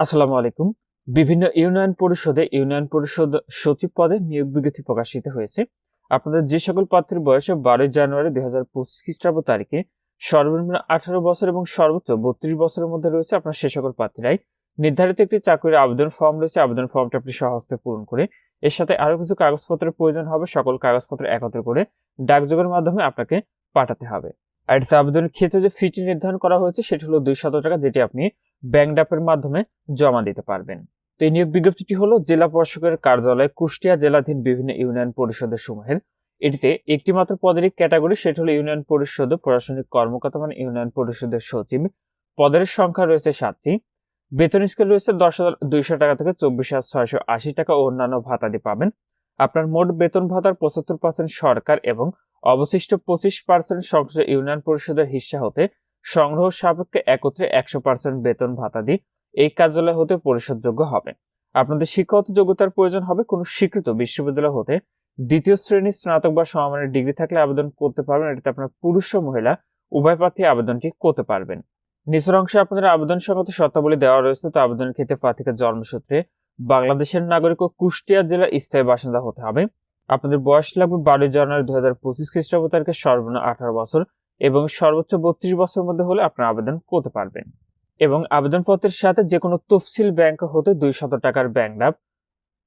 আসসালামু আলাইকুম। বিভিন্ন ইউনিয়ন পরিষদে ইউনিয়ন পরিষদ সচিব পদে নিয়োগ বিজ্ঞপ্তি প্রকাশিত হয়েছে। আপনাদের যে সকল প্রার্থীর বয়সে বারোই জানুয়ারি দুই হাজার পঁচিশ খ্রিস্টাব্দ তারিখে সর্বনিম্ন আঠারো বছর এবং সর্বোচ্চ বত্রিশ বছরের মধ্যে রয়েছে আপনার সে সকল প্রার্থীরাই। নির্ধারিত একটি চাকরির আবেদন ফর্ম রয়েছে। আবেদন ফর্মটা আপনি সহস্তে পূরণ করে এর সাথে আরও কিছু কাগজপত্রের প্রয়োজন হবে। সকল কাগজপত্র একত্র করে ডাকযোগের মাধ্যমে আপনাকে পাঠাতে হবে। আর এটিতে আবেদনের ক্ষেত্রে যে ফিটি নির্ধারণ করা হয়েছে, সেটি হলো দুইশত টাকা, যেটি আপনি ব্যাংক ডাপের মাধ্যমে জমা দিতে পারবেন। তো এই নিয়োগ বিজ্ঞপ্তিটি হলো জেলা প্রশাসকের কার্যালয়, কুষ্টিয়া জেলাধীন বিভিন্ন ইউনিয়ন পরিষদের সমূহের। এটিতে একটি মাত্র পদের ক্যাটাগরি সেটি হলো ইউনিয়ন পরিষদ, প্রশাসনিক কর্মকর্তা মানে ইউনিয়ন পরিষদের সচিব। পদের সংখ্যা রয়েছে সাতটি। বেতন স্কেল রয়েছে দশ হাজার দুইশো টাকা থেকে চব্বিশ হাজার ছয়শো আশি টাকা ও অন্যান্য ভাতাদি পাবেন। আপনার মোট বেতন ভাতার পঁচাত্তর পার্সেন্ট সরকার এবং অবশিষ্ট পঁচিশ পার্সেন্ট সংসদ ইউনিয়ন পরিষদের হিস্সা হতে সংগ্রহ সাপেক্ষে একত্রে একশো পার্সেন্ট বেতন ভাতাদি এই কার্যালয় হতে পরিশোধযোগ্য হবে। আপনাদের শিক্ষাগত যোগ্যতার প্রয়োজন হবে। কোনো স্বীকৃত বিশ্ববিদ্যালয় হতে দ্বিতীয় শ্রেণির স্নাতক বা সমমানের ডিগ্রি থাকলে আবেদন করতে পারবেন। এটাতে আপনার পুরুষ ও মহিলা, উভয় প্রার্থী আবেদনটি করতে পারবেন। নিচের অংশে আপনাদের আবেদন সংগত শর্তাবলী দেওয়া রয়েছে। তো আবেদনের ক্ষেত্রে প্রার্থীকে জন্মসূত্রে বাংলাদেশের নাগরিক ও কুষ্টিয়া জেলার স্থায়ী বাসিন্দা হতে হবে। আপনাদের বয়স লাগবে বারোই জানুয়ারি দু হাজার পঁচিশ খ্রিস্টাব্দ তারিখে সর্বনিম্ন আঠারো বছর এবং সর্বোচ্চ বত্রিশ বছরের মধ্যে হলে আপনার আবেদন করতে পারবেন। এবং আবেদনপত্রের সাথে যে কোনো তফসিল ব্যাংক হতে দুই শত টাকার ব্যাংক ডাব।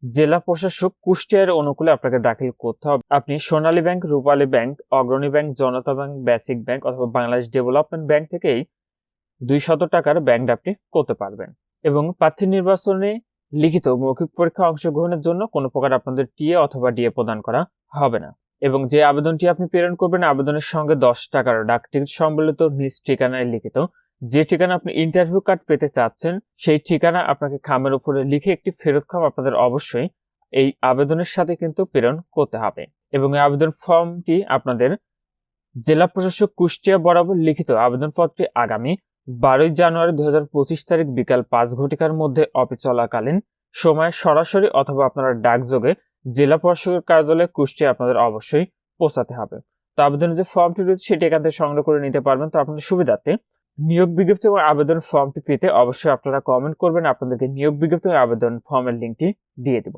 জেলা প্রশাসক কুষ্টিয়ার অনুকূলে আপনাকে দাখিল করতে হবে। আপনি Sonali bank, Rupali bank, Agrani bank, Janata bank, basic bank অথবা বাংলাদেশ ডেভেলপমেন্ট ব্যাংক থেকেই দুই শত টাকার ব্যাংক ডাবটি করতে পারবেন। এবং প্রার্থী নির্বাচনে লিখিত মৌখিক পরীক্ষা অংশগ্রহণের জন্য কোনো প্রকার আপনাদের টিএ অথবা ডিএ প্রদান করা হবে না। এবং যে আবেদনটি আপনি প্রেরণ করবেন, আবেদনের সঙ্গে দশ টাকার ডাক টিকিট সম্বলিত নিজ ঠিকানায় লিখিত। যে ঠিকানা আপনি ইন্টারভিউ কার্ড পেতে চাচ্ছেন, সেই ঠিকানা আপনাকে খামের উপরে লিখে একটি ফেরত খাম আপনাদের অবশ্যই এই আবেদনের সাথে কিন্তু প্রেরণ করতে হবে। এবং এই আবেদন ফর্মটি আপনাদের জেলা প্রশাসক কুষ্টিয়া বরাবর লিখিত। আবেদনপত্রটি আগামী বারোই জানুয়ারি দুই হাজার পঁচিশ তারিখ বিকাল পাঁচ ঘটিকার মধ্যে অফিস চলাকালীন সময় সরাসরি অথবা আপনারা ডাকযোগে জেলা প্রশাসকের কার্যালয়ে কুষ্টিয়া আপনাদের অবশ্যই পৌঁছাতে হবে। তো আবেদনের যে ফর্মটি রয়েছে সেটি এখান থেকে সংগ্রহ করে নিতে পারবেন। তো আপনাদের সুবিধাতে নিয়োগ বিজ্ঞপ্তি এবং আবেদন ফর্মটি পেতে অবশ্যই আপনারা কমেন্ট করবেন। আপনাদেরকে নিয়োগ বিজ্ঞপ্তি এবং আবেদন ফর্মের লিঙ্কটি দিয়ে দেব।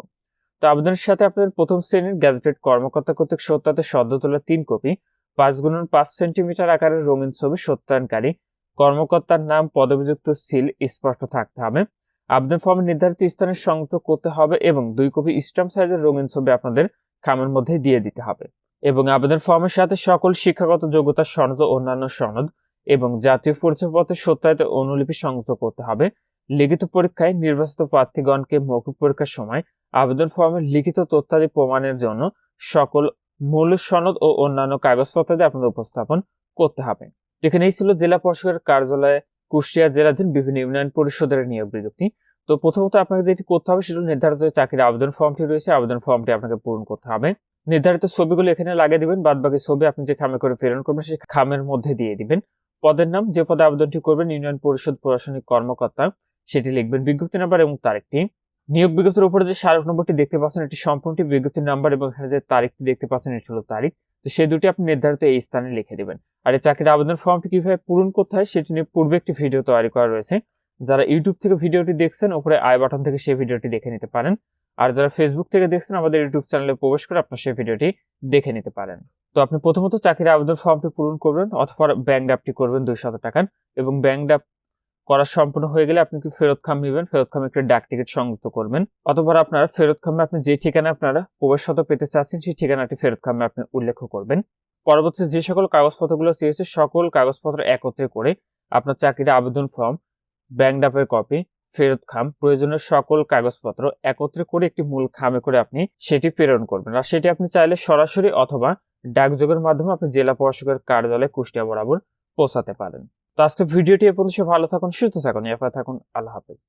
তো আবেদনের সাথে আপনাদের প্রথম শ্রেণির গ্যাজেটেড কর্মকর্তা কর্তৃক সত্যাতে সদ্য তোলা তিন কপি, পাঁচ গুণন পাঁচ সেন্টিমিটার আকারের রঙিন ছবি সত্যায়নকারী কর্মকর্তার নাম পদবিযুক্ত সিল স্পষ্ট থাকতে হবে। আবেদন ফর্মে নির্ধারিত স্থানে সংযুক্ত করতে হবে এবং দুই কপি স্টাম্প সাইজের রঙিন ছবি আপনাদের খামের মধ্যে দিয়ে দিতে হবে এবং আবেদন ফর্মের সাথে সকল শিক্ষাগত যোগ্যতার সনদ ও অন্যান্য সনদ এবং জাতীয় পরিচয়পত্রের সত্যায়িত অনুলিপি সংযুক্ত করতে হবে। লিখিত পরীক্ষায় নির্বাচিত প্রার্থীগণকে মৌখিক পরীক্ষার সময় আবেদন ফর্মের লিখিত তথ্যাদি প্রমাণের জন্য সকল মূল সনদ ও অন্যান্য কাগজপত্রাদি আপনাদের উপস্থাপন করতে হবে। এখানে এই ছিল জেলা পরিষদের কার্যালয়ে কুষ্টিয়া জেলাধীন বিভিন্ন ইউনিয়ন পরিষদের নিয়োগ বিজ্ঞপ্তি। তো প্রথমত আপনাকে যেটি করতে হবে সেটা নির্ধারিত চাকরির আবেদন ফর্মটি রয়েছে, আবেদন ফর্মটি আপনাকে পূরণ করতে হবে। নির্ধারিত ছবিগুলো এখানে লাগিয়ে দিবেন বাদ বাকি ছবি আপনি যে খামে করে প্রেরণ করবেন সেই খামের মধ্যে দিয়ে দিবেন। পদের নাম, যে পদে আবেদনটি করবেন, ইউনিয়ন পরিষদ প্রশাসনিক কর্মকর্তা, সেটি লিখবেন বিজ্ঞপ্তি নাম্বার এবং তারিখটি। নিয়োগ বিজ্ঞপ্তির উপরে যে স্মারক নম্বরটি দেখতে পাচ্ছেন, এটি সম্পূর্ণটি বিজ্ঞপ্তির নাম্বার এবং এখানে যে তারিখটি দেখতে পাচ্ছেন, এটি হলো তারিখ। তো সেই দুটি আপনি নির্ধারিত এই স্থানে লিখে দেবেন। আর এই চাকরির আবেদন ফর্মটি কীভাবে পূরণ করতে হয় সেটি নিয়ে পূর্বে একটি ভিডিও তৈরি করা রয়েছে। যারা ইউটিউব থেকে ভিডিওটি দেখছেন, উপরে আই বাটন থেকে সেই ভিডিওটি দেখে নিতে পারেন। আর যারা ফেসবুক থেকে দেখছেন, আমাদের ইউটিউব চ্যানেলে প্রবেশ করে আপনার সেই ভিডিওটি দেখে নিতে পারেন। তো আপনি প্রথমত চাকরির আবেদন ফর্মটি পূরণ করবেন, অথবা ব্যাংক ড্রাফটি করবেন দুইশত টাকার। এবং ব্যাংক ড্রাফট করা সম্পূর্ণ হয়ে গেলে আপনি কি ফেরত খাম নেবেন? ফেরত খামে একটা ডাক টিকিট সংযুক্ত করবেন। অথবা আপনার ফেরত খামে আপনি যে ঠিকানা আপনারা প্রবেশত পেতে চাচ্ছেন, সেই ঠিকানাটি ফেরত খামে আপনি উল্লেখ করবেন। পরবর্তী যে সকল কাগজপত্রগুলো চেয়েছে, সকল কাগজপত্র একত্রে করে আপনার চাকরির আবেদন ফর্ম, ব্যাংক ডাপের কপি, ফেরত খাম, প্রয়োজনীয় সকল কাগজপত্র একত্রে করে একটি মূল খামে করে আপনি সেটি প্রেরণ করবেন। আর সেটি আপনি চাইলে সরাসরি অথবা ডাকযোগের মাধ্যমে আপনি জেলা প্রশাসকের কার্যালয়ে কুষ্টিয়া বরাবর পৌঁছাতে পারেন। তো আজকে ভিডিওটি এ পর্যন্ত ভালো থাকুন সুস্থ থাকুন এরপর থাকুন আল্লাহ হাফেজ।